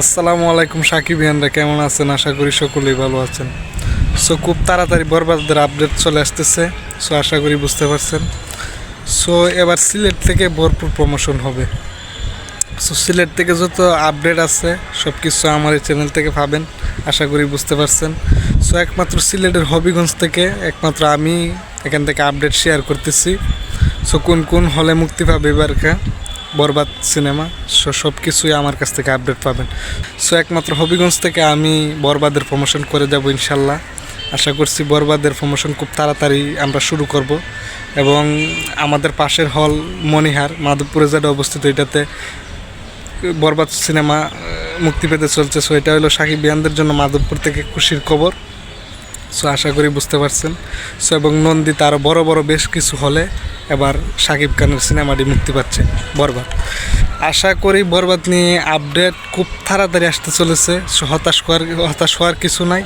আসসালামু আলাইকুম সাকিব ইয়ানরা কেমন আছেন? আশা করি সকলেই ভালো আছেন। সো খুব তাড়াতাড়ি বরবাদের আপডেট চলে আসতেছে, সো আশা করি বুঝতে পারছেন। সো এবার সিলেট থেকে ভরপুর প্রমোশন হবে। সো সিলেট থেকে যত আপডেট আছে সব কিছু আমার এই চ্যানেল থেকে পাবেন, আশা করি বুঝতে পারছেন। সো একমাত্র সিলেটের হবিগঞ্জ থেকে, একমাত্র আমি এখান থেকে আপডেট শেয়ার করতেছি। সো কোন কোন হলে মুক্তি পাবে এবারকা? বরবাদ সিনেমা, সো সব কিছুই আমার কাছ থেকে আপডেট পাবেন। সো একমাত্র হবিগঞ্জ থেকে আমি বরবাদের প্রমোশন করে যাব ইনশাল্লাহ। আশা করছি বরবাদের প্রমোশন খুব তাড়াতাড়ি আমরা শুরু করব। এবং আমাদের পাশের হল মণিহার মাধবপুরে যেটা অবস্থিত, এটাতে বরবাদ সিনেমা মুক্তি পেতে চলছে। সো এটা হলো সাকিব বিয়ানদের জন্য মাধবপুর থেকে খুশির খবর। সো আশা করি বুঝতে পারছেন। সো এবং নন্দিত আরও বড় বড় বেশ কিছু হলে এবার সাকিব খানের সিনেমাটি মুক্তি পাচ্ছে বরবাদ। আশা করি বরবাদ নিয়ে আপডেট খুব তাড়াতাড়ি আসতে চলেছে। হতাশ হওয়ার হতাশ হওয়ার কিছু নাই।